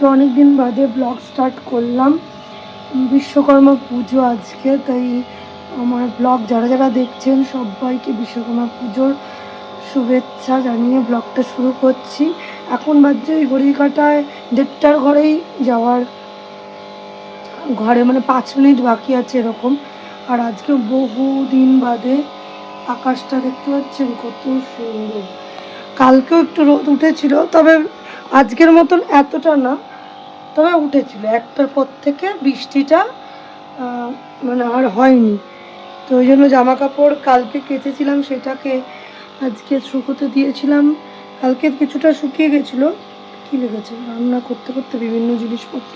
আজকে অনেক দিন বাদে ব্লগ স্টার্ট করলাম। বিশ্বকর্মা পুজো আজকে, তাই আমার ব্লগ যারা যারা দেখছেন সবাইকে বিশ্বকর্মা পুজোর শুভেচ্ছা জানিয়ে ব্লগটা শুরু করছি। এখন বাজছে ওই ঘড়ি কাটায় দেড়টার ঘরেই যাওয়ার ঘরে মানে পাঁচ মিনিট বাকি আছে এরকম। আর আজকে বহু দিন বাদে আকাশটা দেখতে পাচ্ছেন কত সুন্দর। কালকেও একটু রোদ উঠেছিল, তবে আজকের মতন এতটা না। তবে উঠেছিল। একটার পর থেকে বৃষ্টিটা মানে আর হয়নি। তো ওই জন্য জামা কাপড় কালকে কেচেছিলাম, সেটাকে আজকে শুকোতে দিয়েছিলাম। কালকে কিছুটা শুকিয়ে গেছিল। কী লেগেছে? রান্না করতে করতে বিভিন্ন জিনিসপত্র।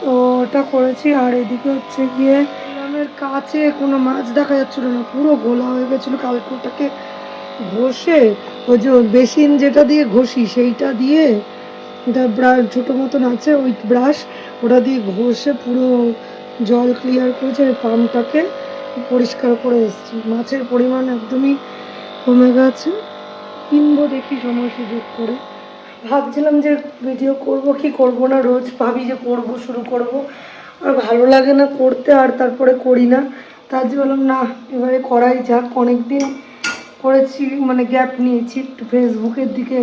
তো ওটা করেছি, আর এদিকে হচ্ছে গিয়ে গ্রামের কাছে কোনো মাছ দেখা যাচ্ছিল না। পুরো গোলা হয়ে গেছিল। কালকে ওটাকে ঘষে, ওই যে বেসিন যেটা দিয়ে ঘষি, সেইটা দিয়ে এটা ব্রাশ ছোটো মতন আছে ওই ব্রাশ ওটা দিয়ে ঘষে পুরো জল ক্লিয়ার করেছে পাম্পটাকে পরিষ্কার করে এসেছি মাছের পরিমাণ একদমই কমে গেছে। কিনবো দেখি সময় সুযোগ করে। ভাবছিলাম যে ভিডিও করব কি করব না, রোজ ভাবি যে করব, শুরু করব। আর ভালো লাগে না করতে, আর তারপরে করি না। তার যে বললাম না, এবারে করাই যাক। অনেক দিন করেছি মানে গ্যাপ নিয়েছি একটু ফেসবুকের দিকে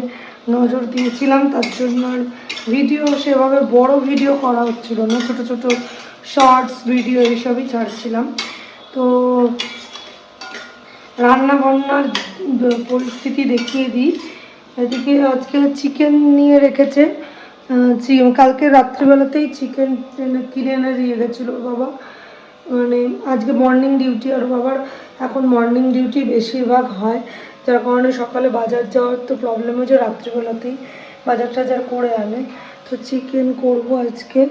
নজর দিয়েছিলাম, তার জন্য ভিডিও সেভাবে বড় ভিডিও করা হচ্ছিল না, ছোট ছোট শর্টস ভিডিও এইসবই ছাড়ছিলাম। তো রান্না বান্নার পরিস্থিতি দেখিয়ে দিই। এদিকে আজকে চিকেন নিয়ে রেখেছে কালকে রাত্রিবেলাতেই চিকেন কিনে এনে দিয়ে গেছিল বাবা। মানে আজকে মর্নিং ডিউটি আর বাবার এখন মর্নিং ডিউটি বেশিরভাগ হয়। যার কারণে সকালে বাজার যাওয়ার তো প্রবলেম হয়েছে রাত্রিবেলাতেই বাজার টাজার করে আনে। তো চিকেন করব আজকে।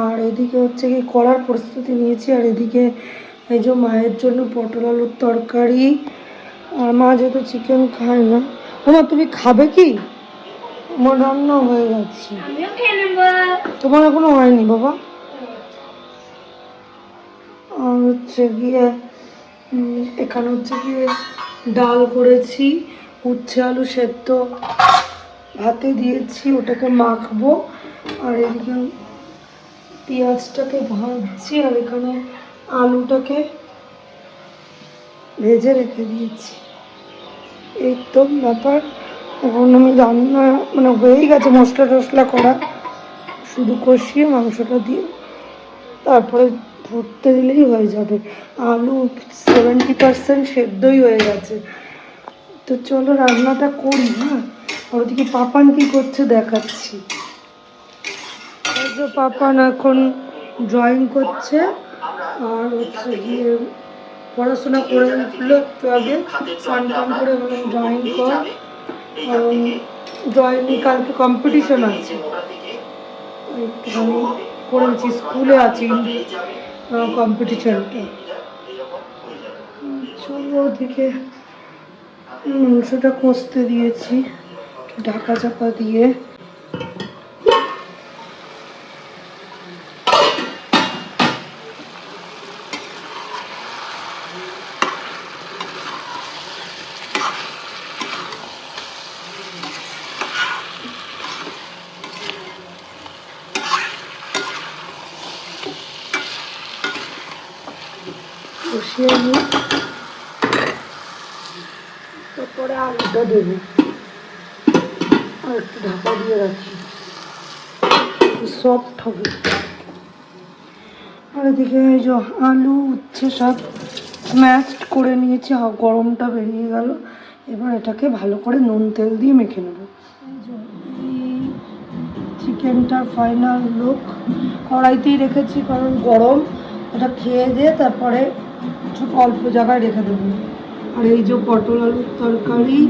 আর এদিকে হচ্ছে কি করার প্রস্তুতি নিয়েছি আর এদিকে এই যে মায়ের জন্য পটল আলুর তরকারি। আর মা যেহেতু চিকেন খায় না ওমা তুমি খাবে কি? আমার রান্না হয়ে নেব। তোমার এখনও হয়নি বাবা? আর হচ্ছে গিয়ে এখানে হচ্ছে গিয়ে ডাল করেছি, উচ্ছে আলু সেদ্ধ। ভাতে দিয়েছি, ওটাকে মাখবো। আর এদিকে পেঁয়াজটাকে ভাজছি, আর এখানে আলুটাকে ভেজে রেখে দিয়েছি। তো ব্যাপার। এখন আমি রান্না মানে হয়েই গেছে মশলা টশলা করা। শুধু কষিয়ে মাংসটা দিয়ে, তারপরে ফুটতে দিলেই হয়ে যাবে। আলু সেভেন্টি পার্সেন্ট সেদ্ধই হয়ে গেছে। তো চলো রান্নাটা করি হ্যাঁ? ওদিকে পাপান কি করছে দেখাচ্ছি। পাপান এখন ড্রয়িং করছে, আর হচ্ছে গিয়ে পড়াশোনা করে উঠল একটু আগে। স্নান টান করে ড্রয়িং কর। কারণ ড্রয়িং কালকে কম্পিটিশন আছে। করেছি, স্কুলে আছি। কম্পিটিশনটা চলো ওদিকে। মাংসটা কষতে দিয়েছি ঢাকা চাপা দিয়ে। কষিয়ে নিই তারপরে আলুটা দেবো। আর একটু ঢাকা দিয়ে রাখি। সফট হবে। আর এদিকে এই যে আলু, উচ্ছে সব স্ম্যাশড করে নিয়েছি। গরমটা বেরিয়ে গেল। এবার এটাকে ভালো করে নুন তেল দিয়ে মেখে নেব। চিকেনটার ফাইনাল লুক কড়াইতেই রেখেছি, কারণ গরম। এটা খেয়ে দিয়ে তারপরে ছোট অল্প জায়গায় রেখে দেবো। আর এই যে পটল আলুর তরকারি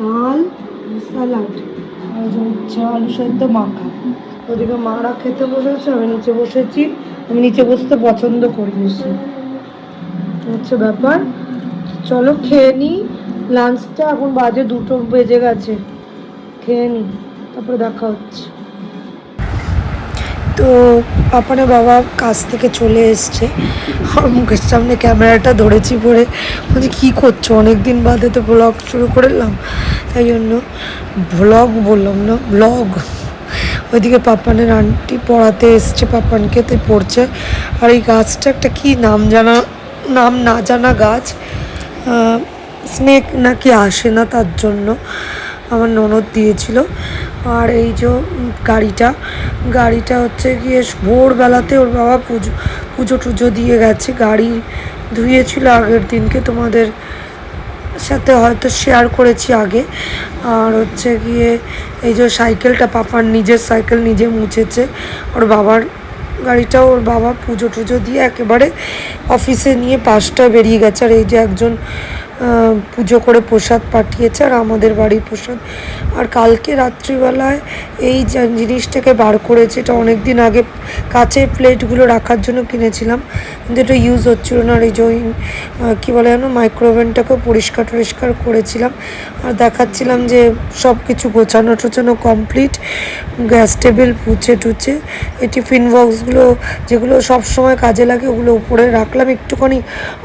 ডাল স্যালাড আর যে উচ্ছে আলু সেদ্ধ মাখা। ওদিকে মারা খেতে বসেছে, আমি নিচে বসেছি। আমি নিচে বসতে পছন্দ করি বেশি। হচ্ছে ব্যাপার। চলো খেয়ে নিই। লাঞ্চটা এখন বাজে দুটো বেজে গেছে। খেয়ে নিই, তারপরে দেখা হচ্ছে। তো পাপানের বাবা কাজ থেকে চলে এসছে। আর মুখের সামনে ক্যামেরাটা ধরেছি পরে। বলছি, কী করছ? অনেক দিন বাদে তো ব্লগ শুরু করলাম। তাই জন্য ভ্লগ বললাম না ব্লগ ওইদিকে পাপানের আন্টি পড়াতে এসছে, পাপানকে তাই পড়ছে। আর এই গাছটা একটা কি নাম জানা, নাম না জানা গাছ। স্নেক নাকি আসে না তার জন্য। আমার ননদ দিয়েছিল। আর এই যে গাড়িটা গাড়িটা হচ্ছে গিয়ে ভোরবেলাতে ওর বাবা পুজো পুজো টুজো দিয়ে গেছে, গাড়ি ধুয়েছিল আগের দিনকে, তোমাদের সাথে হয়তো শেয়ার করেছি আগে। আর হচ্ছে গিয়ে এই যে সাইকেলটা পাপার নিজের সাইকেল নিজে মুছেছে, ওর বাবার গাড়িটা ওর বাবা পুজো টুজো দিয়ে একেবারে অফিসে নিয়ে পাঁচটা বেরিয়ে গেছে। আর এই যে একজন পুজো করে প্রসাদ পাঠিয়েছে আর আমাদের বাড়ির প্রসাদ। আর কালকে রাত্রিবেলায় এই জিনিসটাকে বার করেছে, এটা অনেক দিন আগে কাঁচের প্লেটগুলো রাখার জন্য কিনেছিলাম। কিন্তু এটা ইউজ হচ্ছিল না আর এই যে কী বলে যেন মাইক্রোওভেনটাকেও পরিষ্কার টরিষ্কার করেছিলাম। আর দেখাচ্ছিলাম যে সব কিছু গোছানো টোছানো কমপ্লিট গ্যাস টেবিল পুছে টুছে। এই টিফিন বক্সগুলো যেগুলো সব সময় কাজে লাগে ওগুলো উপরে রাখলাম। একটুখানি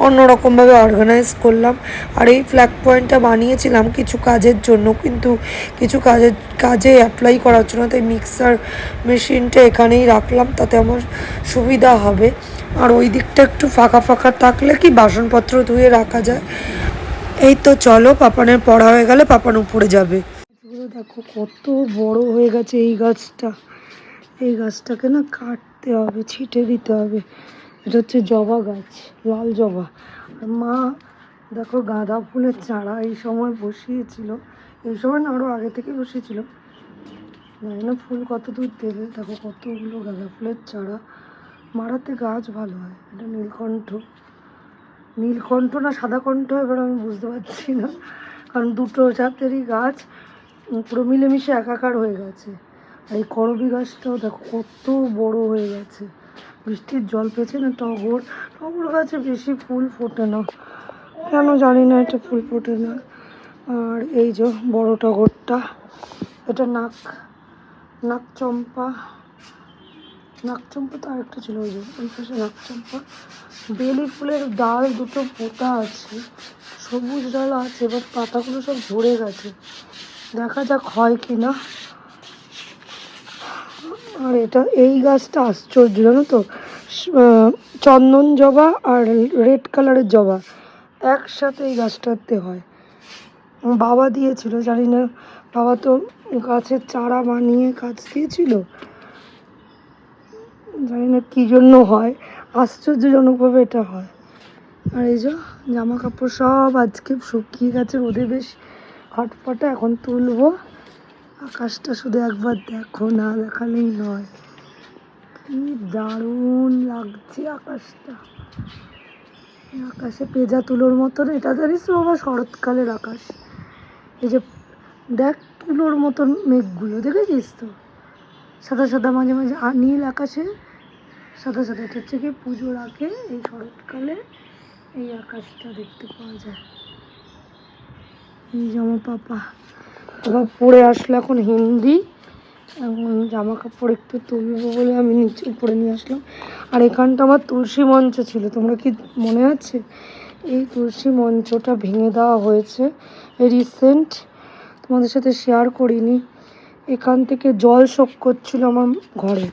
অন্যরকমভাবে অর্গানাইজ করলাম। আর এই ফ্ল্যাগ পয়েন্টটা বানিয়েছিলাম কিছু কাজের জন্য, কিন্তু কিছু কাজের, কাজে অ্যাপ্লাই করার জন্য, তাই মিক্সার মেশিনটা এখানেই রাখলাম, তাতে আমার সুবিধা হবে। আর ওই দিকটা একটু ফাঁকা ফাঁকা থাকলে কি বাসনপত্র ধুয়ে রাখা যায়? এই তো চলো, পাপানের পড়া হয়ে গেলে পাপান উপরে যাবে। দেখো কত বড় হয়ে গেছে এই গাছটা। এই গাছটাকে না কাটতে হবে, ছিটে দিতে হবে। এটা হচ্ছে জবা গাছ, লাল জবা। আর মা দেখো গাঁদা ফুলের চারা এই সময় বসিয়েছিল। এই সময় না আরও আগে থেকে বসিয়েছিল। জানি না ফুল কত দূর দেবে। দেখো কতগুলো গাঁদা ফুলের চারা। মারাতে গাছ ভালো হয়। এটা নীলকণ্ঠ। নীলকণ্ঠ না সাদা কণ্ঠ এবার আমি বুঝতে পারছি না। কারণ দুটো জাতেরই গাছ পুরো মিলেমিশে একাকার হয়ে গেছে। আর এই করবি গাছটাও দেখো কত বড় হয়ে গেছে। বৃষ্টির জল পেয়েছে না, টগর। টগর গাছে বেশি ফুল ফোটে না। কেন জানি না, এটা ফুল ফোটে না। আর এই যে বড় টগরটা, এটা নাক নাক চম্পা। নাকচম্পা তো আরেকটা ছিল, ওই যে, ওই পাশে নাকচম্পা বেলি ফুলের ডাল দুটো পোতা আছে, সবুজ ডাল আছে, এবার পাতাগুলো সব ঝরে গেছে। দেখা যাক হয় কি না। আর এটা, এই গাছটা আশ্চর্য, জানো তো? চন্দন জবা আর রেড কালারের জবা। একসাথে এই গাছটাতে হয়। বাবা দিয়েছিল, জানি না, বাবা তো গাছের চারা বানিয়ে গাছ দিয়েছিল। জানি না কী জন্য হয়, আশ্চর্যজনকভাবে এটা হয়। আর এই যে জামা কাপড় সব আজকে শুকিয়ে গেছে, রোদে বেশ খটপটে এখন তুলবো। আকাশটা শুধু একবার দেখো, না দেখালেই নয়। কি দারুণ লাগছে আকাশটা। আকাশে পেজা তুলোর মতন, এটা জানিস তো বাবা, শরৎকালের আকাশ। এই যে দেখ তুলোর মতন মেঘগুলো, দেখেছিস তো? সাদা সাদা মাঝে মাঝে আর নীল আকাশে সাদা সাদা, এটা হচ্ছে কি পুজোর আগে এই শরৎকালে এই আকাশটা দেখতে পাওয়া যায়। এই যে আমার পাপা পড়ে আসলো এখন হিন্দি। জামা কাপড় একটু তুলবো বলে আমি নিচে উপরে নিয়ে আসলাম। আর এখানটা আমার তুলসী মঞ্চ ছিল। তোমরা কি মনে আছে? এই তুলসী মঞ্চটা ভেঙে দেওয়া হয়েছে রিসেন্ট তোমাদের সাথে শেয়ার করিনি। এখান থেকে জল শোক করছিল আমার ঘরে।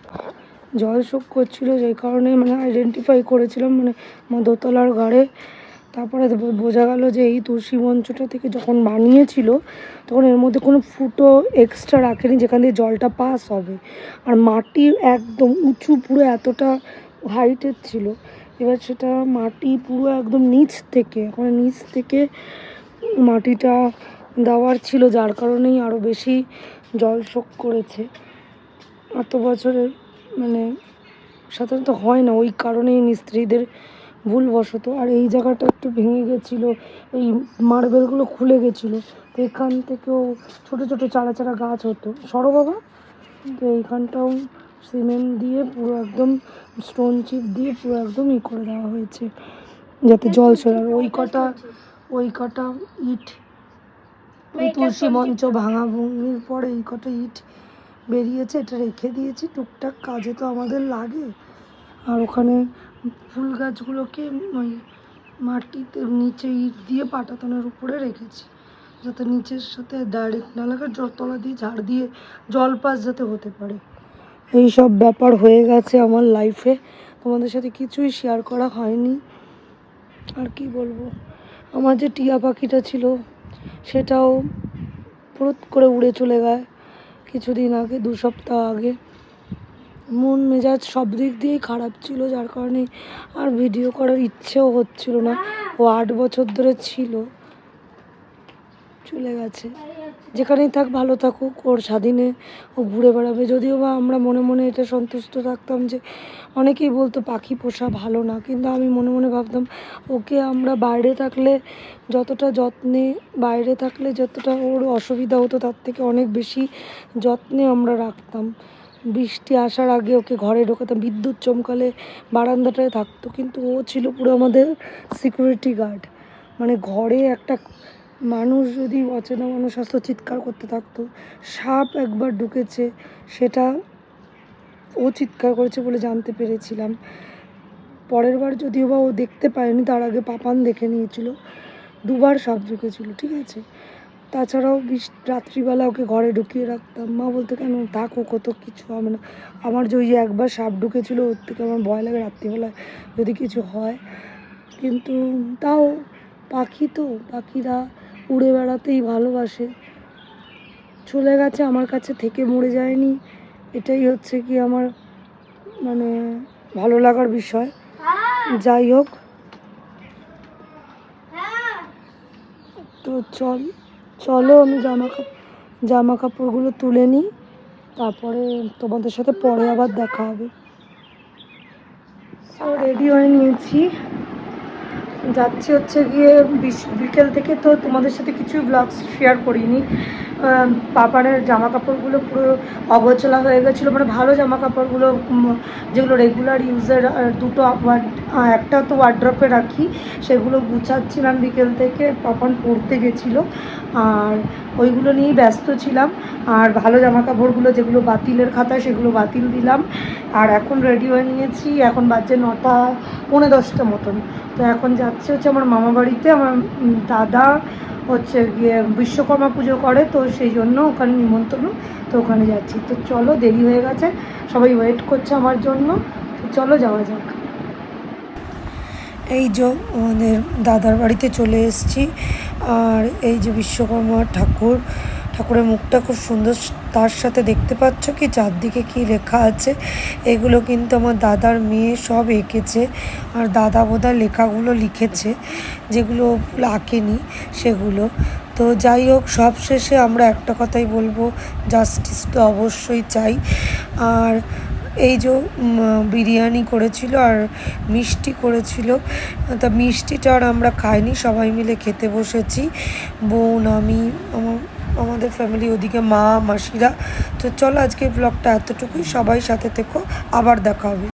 জল শোক করছিল যেই কারণে মানে আইডেন্টিফাই করেছিলাম মানে আমার দোতলার ঘরে তারপরে বোঝা গেল যে এই তুলসী মঞ্চটা থেকে যখন বানিয়েছিল, তখন এর মধ্যে কোনো ফুটো এক্সট্রা রাখেনি যেখান দিয়ে জলটা পাস হবে। আর মাটি একদম উঁচু পুরো এতটা হাইটের ছিল। এবার সেটা মাটি পুরো একদম নিচ থেকে ওখানে নিচ থেকে মাটিটা দেওয়ার ছিল, যার কারণেই আরও বেশি জল শোক করেছে। এত বছরের মানে সাধারণত হয় না, ওই কারণেই মিস্ত্রিদের ভুলবশত। আর এই জায়গাটা একটু ভেঙে গেছিল, এই মার্বেলগুলো খুলে গেছিল। তো এখান থেকেও ছোট ছোট চারা চারা গাছ হতো। সরো বাবা, তো এইখানটাও সিমেন্ট দিয়ে পুরো একদম স্টোন চিপ দিয়ে পুরো একদম ই করে দেওয়া হয়েছে, যাতে জল সরে আর ওই কটা ওই কটা ইট ওই তুলসী মঞ্চ ভাঙা ভঙ্গির পরে এই কটা ইট বেরিয়েছে, এটা রেখে দিয়েছি। টুকটাক কাজে তো আমাদের লাগে। আর ওখানে ফুল গাছগুলোকে ওই মাটিতে নিচে ইট দিয়ে পাটাতনের উপরে রেখেছি, যাতে নিচের সাথে ডাইরেক্ট না লাগে তলা দিয়ে ঝাড় দিয়ে জল পাস যাতে হতে পারে। এই সব ব্যাপার হয়ে গেছে আমার লাইফে তোমাদের সাথে কিছুই শেয়ার করা হয়নি। আর কি বলব? আমার যে টিয়া পাখিটা ছিল, সেটাও ফুরুত করে উড়ে চলে গেছে। কিছুদিন আগে, দু সপ্তাহ আগে। মন মেজাজ সব দিক দিয়েই খারাপ ছিল, যার কারণে আর ভিডিও করার ইচ্ছেও হচ্ছিল না। ও আট বছর ধরে ছিল। চলে গেছে। যেখানেই থাক, ভালো থাকুক। ওর স্বাধীনে ও ঘুরে বেড়াবে। যদিও বা আমরা মনে মনে এটা সন্তুষ্ট থাকতাম যে অনেকেই বলতো, পাখি পোষা ভালো না। কিন্তু আমি মনে মনে ভাবতাম, ওকে আমরা বাইরে থাকলে যতটা যত্নে, বাইরে থাকলে যতটা ওর অসুবিধা হতো, তার থেকে অনেক বেশি যত্নে আমরা রাখতাম। বৃষ্টি আসার আগে ওকে ঘরে ঢোকাতাম। বিদ্যুৎ চমকালে বারান্দাটায় থাকতো। কিন্তু ও ছিল পুরো আমাদের সিকিউরিটি গার্ড মানে ঘরে একটা মানুষ যদি অচেনা মানুষ আসতো, চিৎকার করতে থাকতো, সাপ একবার ঢুকেছে, সেটা ও চিৎকার করেছে বলে জানতে পেরেছিলাম। পরের বার যদিও বা ও দেখতে পায়নি, তার আগে পাপান দেখে নিয়েছিল। দুবার সাপ ঢুকেছিল, ঠিক আছে? তাছাড়াও বিশ রাত্রিবেলা ওকে ঘরে ঢুকিয়ে রাখতাম। মা বলতে, কেন থাকো, কত কিছু হবে না। আমার যে ওই যে একবার সাপ ঢুকেছিল, ওর থেকে আমার ভয় লাগে রাত্রিবেলায় যদি কিছু হয়। কিন্তু তাও পাখি তো, পাখিরা উড়ে বেড়াতেই ভালোবাসে। চলে গেছে, আমার কাছে থেকে মরে যায়নি। এটাই হচ্ছে কি আমার মানে ভালো লাগার বিষয়। যাই হোক। তো চল। চলো আমি জামা জামা কাপড়গুলো তুলে নিই। তারপরে তোমাদের সাথে পরে আবার দেখা হবে। রেডি হয়ে নিয়েছি। যাচ্ছি হচ্ছে গিয়ে বিকেল থেকে তো তোমাদের সাথে কিছুই ব্লগস শেয়ার করিনি। পাপানের জামা কাপড়গুলো পুরো অগোছলা হয়ে গেছিল। মানে ভালো জামা কাপড়গুলো যেগুলো রেগুলার ইউজের দুটো একটা তো ওয়ার্ড্রপে রাখি, সেগুলো গুছাচ্ছিলাম বিকেল থেকে। পাপান পড়তে গেছিল। আর ওইগুলো নিয়েই ব্যস্ত ছিলাম। আর ভালো জামা কাপড়গুলো যেগুলো বাতিলের খাতা সেগুলো বাতিল দিলাম। আর এখন রেডি হয়ে নিয়েছি। এখন বাজছে নটা, পৌনে দশটা মতন। তো এখন যাচ্ছে হচ্ছে আমার মামা বাড়িতে, আমার দাদা হচ্ছে গিয়ে বিশ্বকর্মা পুজো করে, তো সেই জন্য ওখানে নিমন্ত্রণ, তো ওখানে যাচ্ছি। তো চলো, দেরি হয়ে গেছে, সবাই ওয়েট করছে আমার জন্য, তো চলো যাওয়া যাক। এই যে আমাদের দাদার বাড়িতে চলে এসেছি, আর এই যে বিশ্বকর্মা ঠাকুর ঠাকুরের মুখটা খুব সুন্দর, তার সাথে দেখতে পাচ্ছ কি, চারদিকে কি লেখা আছে, এগুলো কিন্তু আমার দাদার মেয়ে সব এঁকেছে, আর দাদা বোধহয় লেখাগুলো লিখেছে, যেগুলো আঁকেনি সেগুলো। তো যাই হোক, সব শেষে আমরা একটা কথাই বলব জাস্টিস তো অবশ্যই চাই। আর এই যে বিরিয়ানি করেছিল আর মিষ্টি করেছিল, তা মিষ্টিটা আর আমরা খাইনি, সবাই মিলে খেতে বসেছি। বোন, আমি, আমার আমাদের ফ্যামিলি ওদিকে মা, মাসিরা। তো চলো আজকে ব্লগটা এতটুকুই। সবাই সাথে থেকো। আবার দেখা হবে।